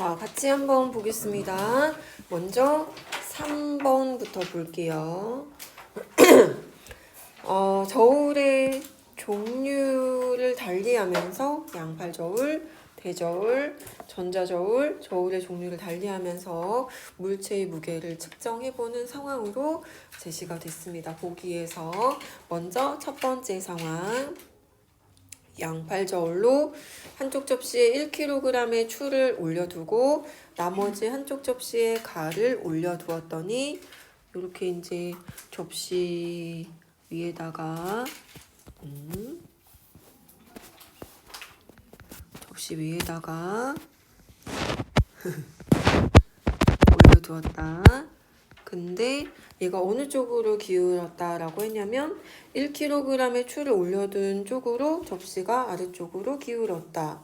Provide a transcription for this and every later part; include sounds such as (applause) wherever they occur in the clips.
자, 같이 한번 보겠습니다. 먼저 3번부터 볼게요. (clears throat) 어, 저울의 종류를 달리하면서 양팔 저울, 대저울, 전자저울, 저울의 종류를 달리하면서 물체의 무게를 측정해보는 상황으로 제시가 됐습니다. 보기에서 먼저 첫 번째 상황. 양팔 저울로 한쪽 접시에 1kg의 추를 올려두고 나머지 한쪽 접시에 가를 올려두었더니 이렇게 이제 접시 위에다가 음, 접시 위에다가 (laughs) 올려두었다. 근데 얘가 어느 쪽으로 기울었다라고 했냐면 1kg의 추를 올려둔 쪽으로 접시가 아래쪽으로 기울었다.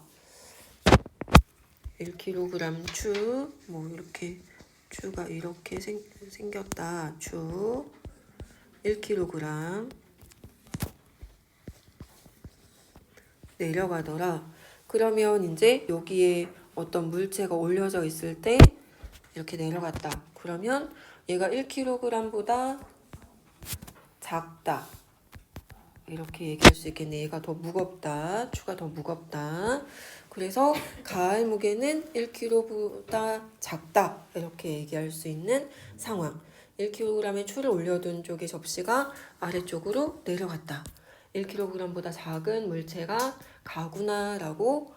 1kg 추, 뭐 이렇게 추가 이렇게 생, 생겼다. 추 1kg 내려가더라. 그러면 이제 여기에 어떤 물체가 올려져 있을 때 이렇게 내려갔다. 그러면 얘가 1kg보다 작다. 이렇게 얘기할 수 있겠네. 얘가 더 무겁다. 추가 더 무겁다. 그래서 가을 무게는 1kg보다 작다. 이렇게 얘기할 수 있는 상황. 1kg의 추를 올려둔 쪽의 접시가 아래쪽으로 내려갔다. 1kg보다 작은 물체가 가구나라고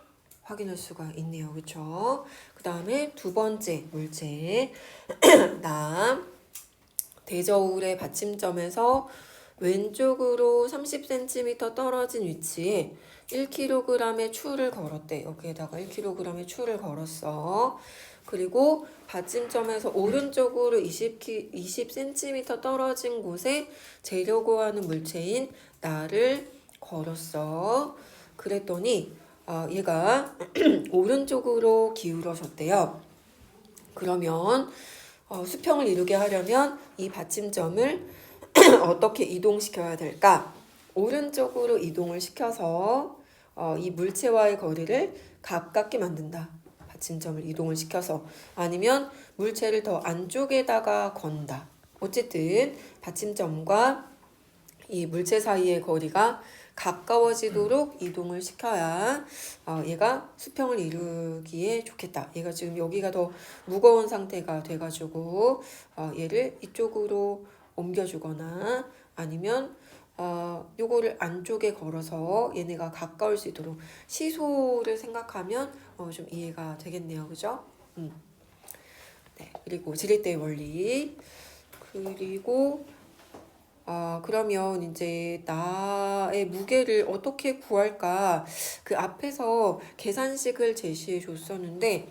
확인할 수가 있네요. 그렇죠? 그 다음에 두 번째 물체 나 (clears throat) 대저울의 받침점에서 왼쪽으로 30cm 떨어진 위치에 1kg의 추를 걸었대. 여기에다가 1kg의 추를 걸었어. 그리고 받침점에서 오른쪽으로 20, 20cm 떨어진 곳에 재려고 하는 물체인 나를 걸었어. 그랬더니 어, 얘가 (clears throat) 오른쪽으로 기울어졌대요. 그러면 어, 수평을 이루게 하려면 이 받침점을 (clears throat) 어떻게 이동시켜야 될까? 오른쪽으로 이동을 시켜서 어, 이 물체와의 거리를 가깝게 만든다. 받침점을 이동을 시켜서 아니면 물체를 더 안쪽에다가 건다. 어쨌든 받침점과 이 물체 사이의 거리가 가까워지도록 이동을 시켜야 어, 얘가 수평을 이루기에 좋겠다. 얘가 지금 여기가 더 무거운 상태가 돼가지고 어, 얘를 이쪽으로 옮겨주거나 아니면 어, 요거를 안쪽에 걸어서 얘네가 가까울 수 있도록 시소를 생각하면 어, 좀 이해가 되겠네요. 그죠? 음. 네, 그리고 지렛대의 원리 그리고 아, 그러면 이제 나의 무게를 어떻게 구할까? 그 앞에서 계산식을 제시해 줬었는데,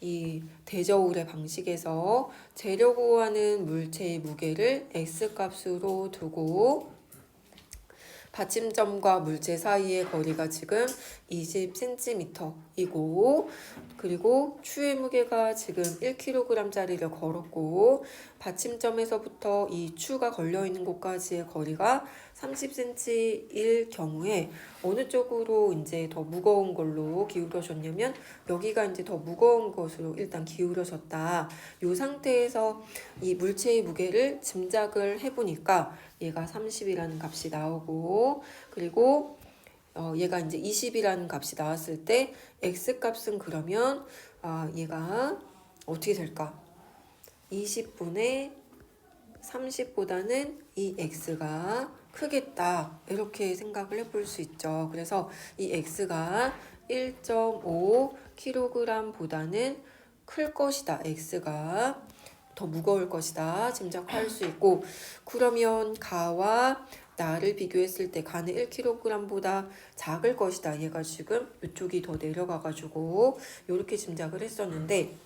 이 대저울의 방식에서 재려 구하는 물체의 무게를 x 값으로 두고 받침점과 물체 사이의 거리가 지금 20cm이고 그리고 추의 무게가 지금 1kg짜리를 걸었고 받침점에서부터 이 추가 걸려 있는 곳까지의 거리가 30cm일 경우에 어느 쪽으로 이제 더 무거운 걸로 기울어졌냐면 여기가 이제 더 무거운 것으로 일단 기울어졌다. 이 상태에서 이 물체의 무게를 짐작을 해보니까 얘가 30이라는 값이 나오고 그리고 어, 얘가 이제 20이라는 값이 나왔을 때 x 값은 그러면 아, 얘가 어떻게 될까? 20분의 30보다는 이 x가 크겠다. 이렇게 생각을 해볼 수 있죠. 그래서 이 x가 1.5kg보다는 클 것이다. x가 더 무거울 것이다. 짐작할 수 있고 그러면 가와 나를 비교했을 때 가는 1kg보다 작을 것이다. 얘가 지금 이쪽이 더 내려가가지고 이렇게 짐작을 했었는데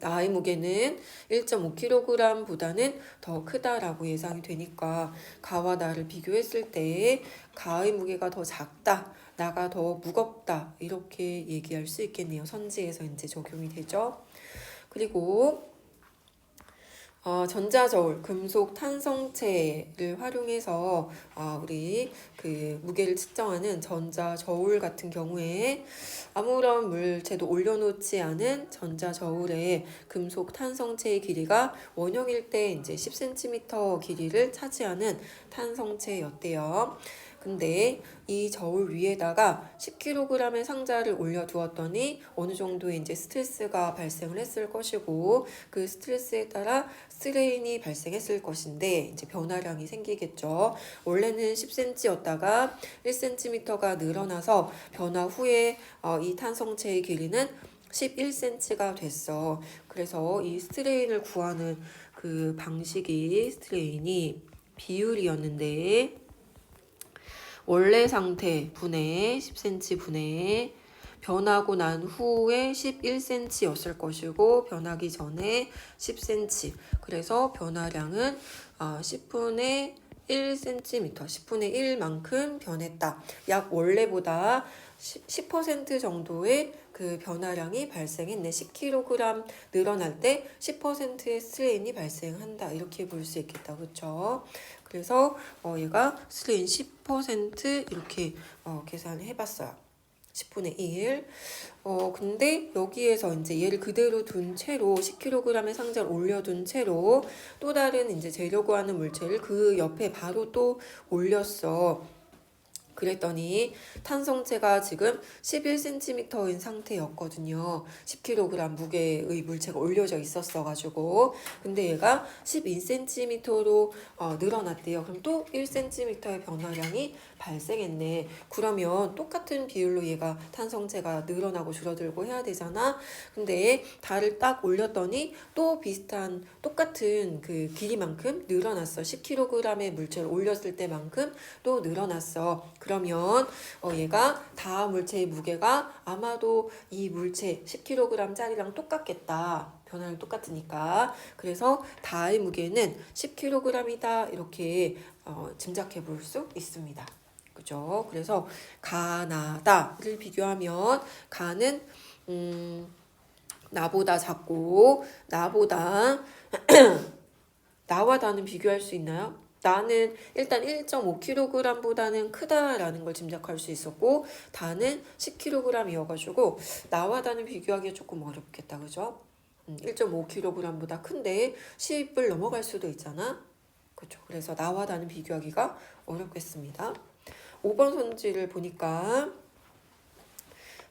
나의 무게는 1.5kg보다는 더 크다라고 예상이 되니까 가와 나를 비교했을 때 가의 무게가 더 작다, 나가 더 무겁다 이렇게 얘기할 수 있겠네요. 선지에서 이제 적용이 되죠. 그리고 어, 전자저울, 금속 탄성체를 활용해서 어, 우리 그 무게를 측정하는 전자저울 같은 경우에 아무런 물체도 올려놓지 않은 전자저울의 금속 탄성체의 길이가 원형일 때 이제 10cm 길이를 차지하는 탄성체였대요. 근데 이 저울 위에다가 10kg의 상자를 올려두었더니 어느 정도의 이제 스트레스가 발생을 했을 것이고 그 스트레스에 따라 스트레인이 발생했을 것인데 이제 변화량이 생기겠죠. 원래는 10cm였다가 1cm가 늘어나서 변화 후에 어, 이 탄성체의 길이는 11cm가 됐어. 그래서 이 스트레인을 구하는 그 방식이 스트레인이 비율이었는데 원래 상태 분의 10cm 분의 변하고 난 후에 11cm였을 것이고 변하기 전에 10cm 그래서 변화량은 어, 10분의 1cm 10분의 1만큼 변했다. 약 원래보다 10% 정도의 그 변화량이 발생했네. 10kg 늘어날 때 10%의 스트레인이 발생한다. 이렇게 볼 수 있겠다. 그렇죠 그래서 어, 얘가 스트레인 10% 이렇게 어, 계산해 봤어요. 10분의 1. 어, 근데 여기에서 이제 얘를 그대로 둔 채로 10kg의 상자를 올려둔 채로 또 다른 이제 재료 구하는 물체를 그 옆에 바로 또 올렸어. 그랬더니 탄성체가 지금 11cm인 상태였거든요. 10kg 무게의 물체가 올려져 있었어가지고. 근데 얘가 12cm로 어, 늘어났대요. 그럼 또 1cm의 변화량이 발생했네. 그러면 똑같은 비율로 얘가 탄성체가 늘어나고 줄어들고 해야 되잖아. 근데 달을 딱 올렸더니 또 비슷한 똑같은 그 길이만큼 늘어났어. 10kg의 물체를 올렸을 때만큼 또 늘어났어. 그러면 어 얘가 다 물체의 무게가 아마도 이 물체 10kg짜리랑 똑같겠다. 변화는 똑같으니까. 그래서 다의 무게는 10kg이다. 이렇게 어, 짐작해 볼 수 있습니다. 그죠? 그래서 가나다를 비교하면 가는 음, 나보다 작고 나보다 (clears throat) 나와 나는 비교할 수 있나요? 나는 일단 1.5kg보다는 크다라는 걸 짐작할 수 있었고 다는 10kg이어가지고 나와 나는 비교하기 조금 어렵겠다 그죠? 1.5kg보다 큰데 10을 넘어갈 수도 있잖아 그죠? 그래서 나와 나는 비교하기가 어렵겠습니다 5번 손지를 보니까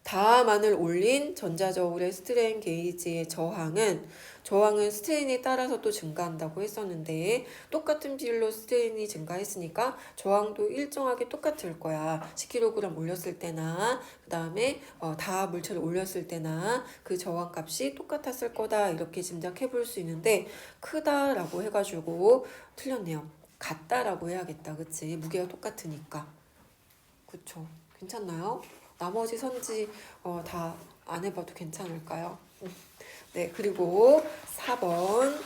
다만을 올린 전자저울의 스트레인 게이지의 저항은 저항은 스트레인에 따라서 또 증가한다고 했었는데 똑같은 비율로 스트레인이 증가했으니까 저항도 일정하게 똑같을 거야. 10kg 올렸을 때나 그 다음에 어, 다 물체를 올렸을 때나 그 저항 값이 똑같았을 거다 이렇게 짐작해 볼 수 있는데 크다라고 해가지고 틀렸네요. 같다라고 해야겠다. 그치? 무게가 똑같으니까. 그쵸? 괜찮나요? 나머지 선지 어, 다 안 해봐도 괜찮을까요? 네, 그리고 4번.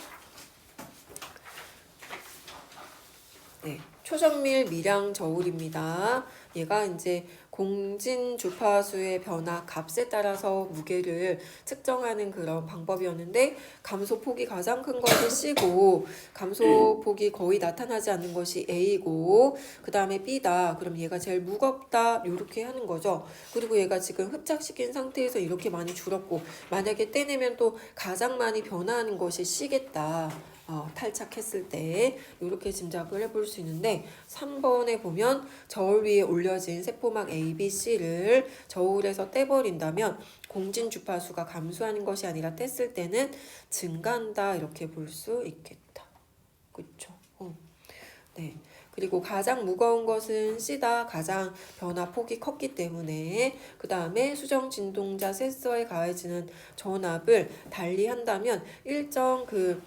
네, 초정밀 미량 저울입니다. 얘가 이제 공진 주파수의 변화 값에 따라서 무게를 측정하는 그런 방법이었는데 감소폭이 가장 큰 것이 C고 감소폭이 거의 나타나지 않는 것이 A고 그 다음에 B다. 그럼 얘가 제일 무겁다. 이렇게 하는 거죠. 그리고 얘가 지금 흡착시킨 상태에서 이렇게 많이 줄었고 만약에 떼내면 또 가장 많이 변화하는 것이 C겠다 어, 탈착했을 때 이렇게 짐작을 해볼 수 있는데 3번에 보면 저울 위에 올려진 세포막 A, B, C를 저울에서 떼버린다면 공진 주파수가 감소하는 것이 아니라 뗐을 때는 증가한다 이렇게 볼 수 있겠다. 그쵸? 어. 네. 그리고 가장 무거운 것은 C다. 가장 변화 폭이 컸기 때문에 그 다음에 수정 진동자 센서에 가해지는 전압을 달리 한다면 일정 그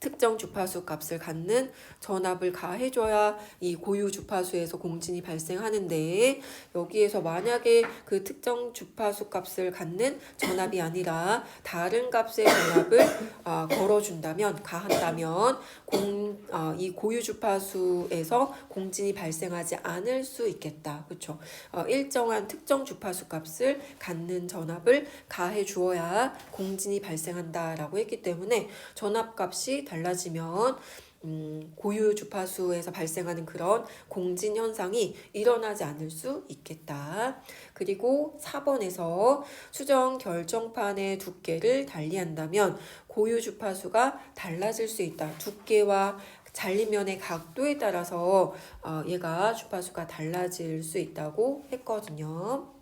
특정 주파수 값을 갖는 전압을 가해줘야 이 고유 주파수에서 공진이 발생하는데 여기에서 만약에 그 특정 주파수 값을 갖는 전압이 아니라 다른 값의 전압을 어, 걸어준다면 가한다면 공, 어, 이 고유 주파수에서 공진이 발생하지 않을 수 있겠다. 그렇죠? 어, 일정한 특정 주파수 값을 갖는 전압을 가해 주어야 공진이 발생한다라고 했기 때문에 전압 값이 달라지면 음, 고유 주파수에서 발생하는 그런 공진 현상이 일어나지 않을 수 있겠다. 그리고 4번에서 수정 결정판의 두께를 달리한다면 고유 주파수가 달라질 수 있다. 두께와 잘리면의 각도에 따라서 어, 얘가 주파수가 달라질 수 있다고 했거든요.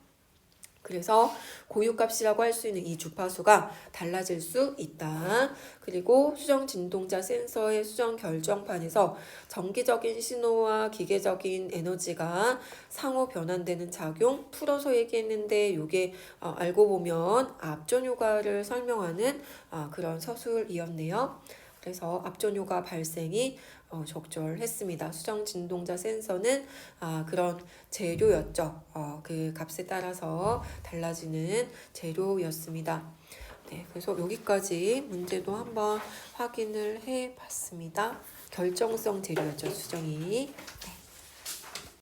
그래서 고유값이라고 할 수 있는 이 주파수가 달라질 수 있다. 그리고 수정 진동자 센서의 수정 결정판에서 정기적인 신호와 기계적인 에너지가 상호 변환되는 작용 풀어서 얘기했는데 이게 어, 알고 보면 앞전 효과를 설명하는 아, 그런 서술이었네요. 그래서 앞전 효과 발생이 어, 적절했습니다. 수정 진동자 센서는 아, 그런 재료였죠. 어, 그 값에 따라서 달라지는 재료였습니다. 네, 그래서 여기까지 문제도 한번 확인을 해 봤습니다. 결정성 재료였죠, 수정이. 네.